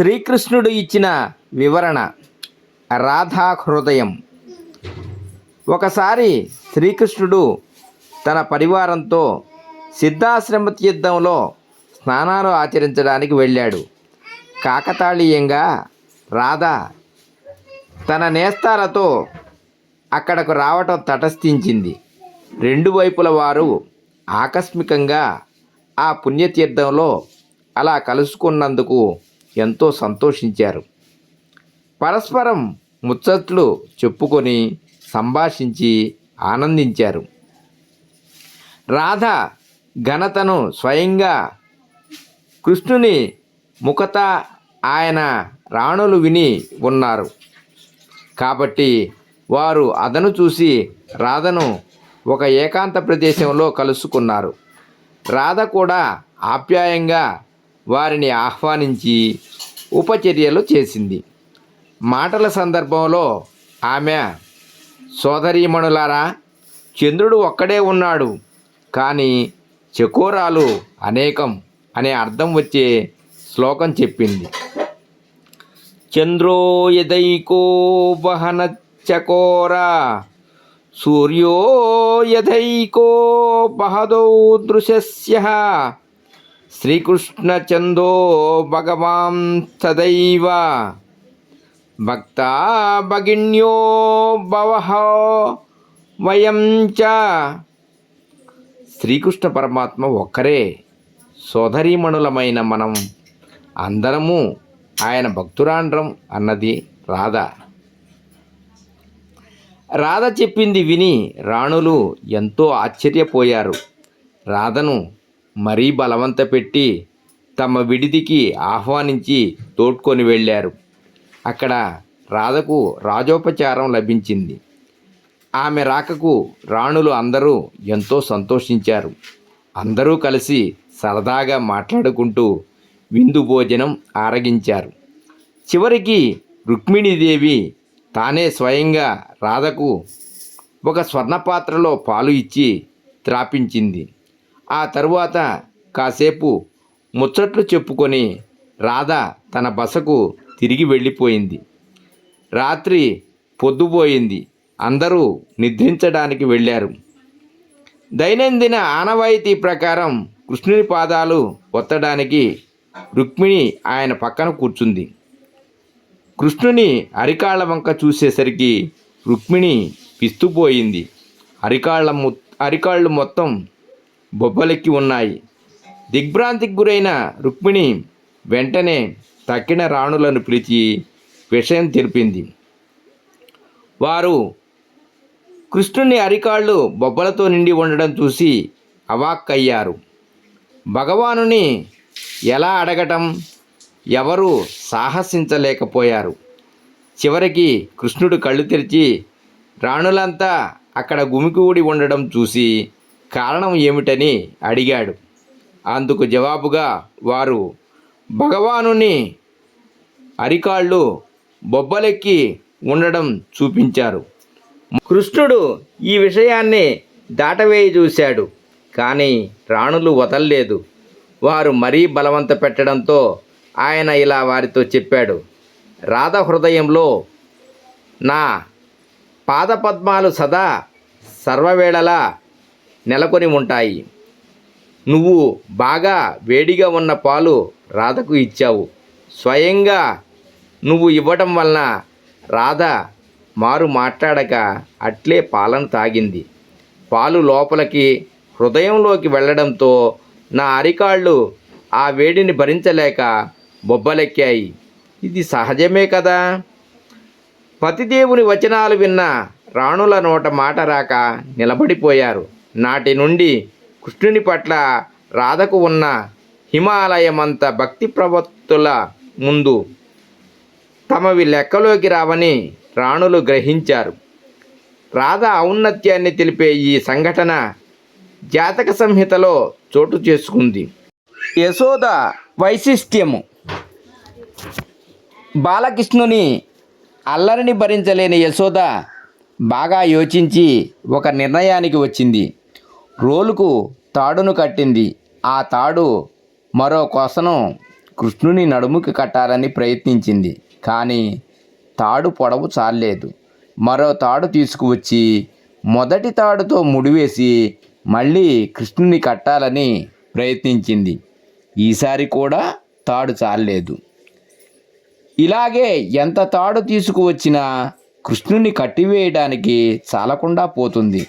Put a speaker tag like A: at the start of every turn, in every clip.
A: శ్రీకృష్ణుడు ఇచ్చిన వివరణ రాధా హృదయం. ఒకసారి శ్రీకృష్ణుడు తన పరివారంతో సిద్ధాశ్రమ తీర్థంలో స్నానాలు ఆచరించడానికి వెళ్ళాడు. కాకతాళీయంగా రాధ తన నేస్తాలతో అక్కడకు రావటం తటస్థించింది. రెండు వైపుల వారు ఆకస్మికంగా ఆ పుణ్యతీర్థంలో అలా కలుసుకున్నందుకు ఎంతో సంతోషించారు. పరస్పరం ముచ్చట్లు చెప్పుకొని సంభాషించి ఆనందించారు. రాధ ఘనతను స్వయంగా కృష్ణుని ముఖత ఆయన రాణులు విని ఉన్నారు. కాబట్టి వారు అదను చూసి రాధను ఒక ఏకాంత ప్రదేశంలో కలుసుకున్నారు. రాధ కూడా ఆప్యాయంగా వారిని ఆహ్వానించి ఉపచర్యలు చేసింది. మాటల సందర్భంలో ఆమె సోదరీమణులారా చంద్రుడు ఒక్కడే ఉన్నాడు. కానీ చకోరాలు అనేకం అనే అర్థం వచ్చే శ్లోకం చెప్పింది. చంద్రో యదైకో వహన చకోరా సూర్యో యథైకో బహదౌ దృశస్య శ్రీకృష్ణచందో భగవాన్ సదైవ భక్తా భగిన్యో భవహో వయం చ. శ్రీకృష్ణ పరమాత్మ ఒక్కరే సోదరీమణులమైన మనం అందరము ఆయన భక్తురాండ్రం అన్నది రాధ. రాధ చెప్పింది విని రాణులు ఎంతో ఆశ్చర్యపోయారు. రాధను మరీ బలవంత పెట్టి తమ విడిదికి ఆహ్వానించి తోడ్కొని వెళ్ళారు. అక్కడ రాధకు రాజోపచారం లభించింది. ఆమె రాకకు రాణులు అందరూ ఎంతో సంతోషించారు. అందరూ కలిసి సరదాగా మాట్లాడుకుంటూ విందు భోజనం ఆరగించారు. చివరికి రుక్మిణీదేవి తానే స్వయంగా రాధకు ఒక స్వర్ణపాత్రలో పాలు ఇచ్చి త్రాపించింది. ఆ తరువాత కాసేపు ముచ్చట్లు చెప్పుకొని రాధ తన బసకు తిరిగి వెళ్ళిపోయింది. రాత్రి పొద్దుపోయింది. అందరూ నిద్రించడానికి వెళ్ళారు. దైనందిన ఆనవాయితీ ప్రకారం కృష్ణుని పాదాలు ఒత్తడానికి రుక్మిణి ఆయన పక్కన కూర్చుంది. కృష్ణుని అరికాళ్ళ వంక చూసేసరికి రుక్మిణి పిస్తుపోయింది. అరికాళ్ళ ము అరికాళ్ళు మొత్తం బొబ్బలెక్కి ఉన్నాయి. దిగ్భ్రాంతికి గురైన రుక్మిణి వెంటనే తక్కిన రాణులను పిలిచి విషయం తెలిపింది. వారు కృష్ణుని అరికాళ్ళు బొబ్బలతో నిండి ఉండడం చూసి అవాక్కయ్యారు. భగవానుని ఎలా అడగటం? ఎవరు సాహసించలేకపోయారు. చివరికి కృష్ణుడు కళ్ళు తెరిచి రాణులంతా అక్కడ గుమికూడి ఉండడం చూసి కారణం ఏమిటని అడిగాడు. అందుకు జవాబుగా వారు భగవానుని అరికాళ్ళు బొబ్బలెక్కి ఉండడం చూపించారు. కృష్ణుడు ఈ విషయాన్ని దాటవేయి చూశాడు. కానీ రాణులు వదల్లేదు. వారు మరీ బలవంత పెట్టడంతో ఆయన ఇలా వారితో చెప్పాడు. రాధ హృదయంలో నా పాదపద్మాలు సదా సర్వవేళలా నెలకొని ఉంటాయి. నువ్వు బాగా వేడిగా ఉన్న పాలు రాధకు ఇచ్చావు. స్వయంగా నువ్వు ఇవ్వటం వలన రాధ మారు మాట్లాడక అట్లే పాలను తాగింది. పాలు లోపలికి హృదయంలోకి వెళ్ళడంతో నా అరికాళ్ళు ఆ వేడిని భరించలేక బొబ్బలెక్కాయి. ఇది సహజమే కదా? పతిదేవుని వచనాలు విన్న రాణుల నోట మాట రాక నిలబడిపోయారు. నాటి నుండి కృష్ణుని పట్ల రాధకు ఉన్న హిమాలయమంత భక్తి ప్రవత్తుల ముందు తమవి లెక్కలోకి రావని రాణులు గ్రహించారు. రాధ ఔన్నత్యాన్ని తెలిపే ఈ సంఘటన జాతక సంహితలో చోటు చేసుకుంది. యశోద వైశిష్ట్యము. బాలకృష్ణుని అల్లరిని భరించలేని యశోద బాగా యోచించి ఒక నిర్ణయానికి వచ్చింది. రోలుకు తాడును కట్టింది. ఆ తాడు మరో కొసను కృష్ణుని నడుముకి కట్టాలని ప్రయత్నించింది. కానీ తాడు పొడవు చాలలేదు. మరో తాడు తీసుకువచ్చి మొదటి తాడుతో ముడివేసి మళ్ళీ కృష్ణుని కట్టాలని ప్రయత్నించింది. ఈసారి కూడా తాడు చాలలేదు. ఇలాగే ఎంత తాడు తీసుకువచ్చినా కృష్ణుని కట్టివేయడానికి చాలకుండా పోతుంది.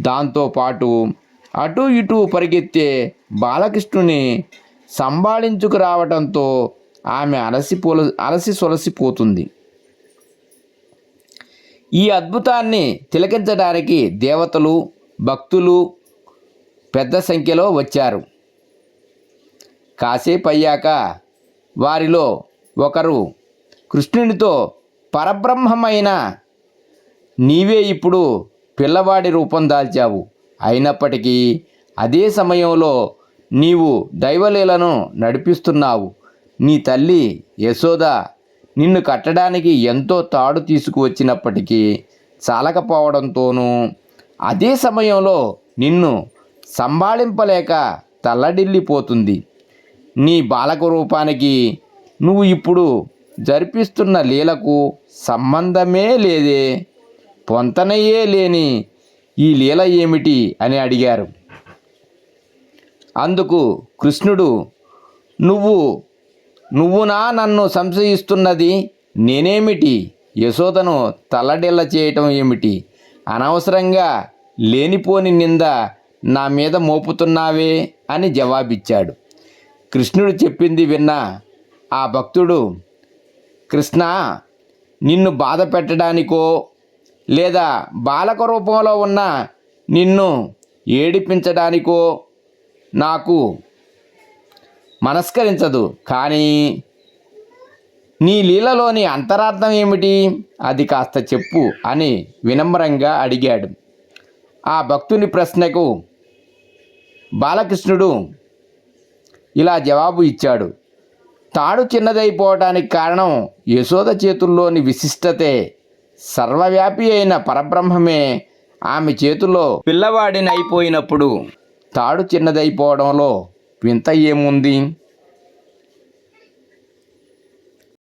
A: దాంతోపాటు అటు ఇటు పరిగెత్తే బాలకృష్ణుని సంభాళించుకురావటంతో ఆమె అలసి పొల అలసి సొలసిపోతుంది ఈ అద్భుతాన్ని తిలకించడానికి దేవతలు భక్తులు పెద్ద సంఖ్యలో వచ్చారు. కాసేపు అయ్యాక వారిలో ఒకరు కృష్ణునితో పరబ్రహ్మమైన నీవే ఇప్పుడు పిల్లవాడి రూపం దాల్చావు. అయినప్పటికీ అదే సమయంలో నీవు దైవలీలను నడిపిస్తున్నావు. నీ తల్లి యశోద నిన్ను కట్టడానికి ఎంతో తాడు తీసుకువచ్చినప్పటికీ చాలకపోవడంతోనూ అదే సమయంలో నిన్ను సంభాళింపలేక తల్లడిల్లిపోతుంది. నీ బాలక రూపానికి నువ్వు ఇప్పుడు జరిపిస్తున్న లీలకు సంబంధమే లేదే. పొంతనయే లేని ఈ లీల ఏమిటి అని అడిగారు. అందుకు కృష్ణుడు నువ్వు నువ్వునా నన్ను సంశయిస్తున్నది నేనేమిటి? యశోదను తల్లడిల్ల చేయటం ఏమిటి? అనవసరంగా లేనిపోని నింద నా మీద మోపుతున్నావే? అని జవాబిచ్చాడు. కృష్ణుడు చెప్పింది విన్న ఆ భక్తుడు కృష్ణ నిన్ను బాధ పెట్టడానికో లేదా బాలక రూపంలో ఉన్న నిన్ను ఏడిపించడానికో నాకు మనస్కరించదు. కానీ నీ లీలలోని అంతరార్థం ఏమిటి? అది కాస్త చెప్పు అని వినమ్రంగా అడిగాడు. ఆ భక్తుని ప్రశ్నకు బాలకృష్ణుడు ఇలా జవాబు ఇచ్చాడు. తాడు చిన్నదైపోవటానికి కారణం యశోద చేతుల్లోని విశిష్టతే. సర్వవ్యాపి అయిన పరబ్రహ్మమే ఆమె చేతిలో పిల్లవాడిని అయిపోయినప్పుడు తాడు చిన్నదైపోవడంలో వింత ఏముంది?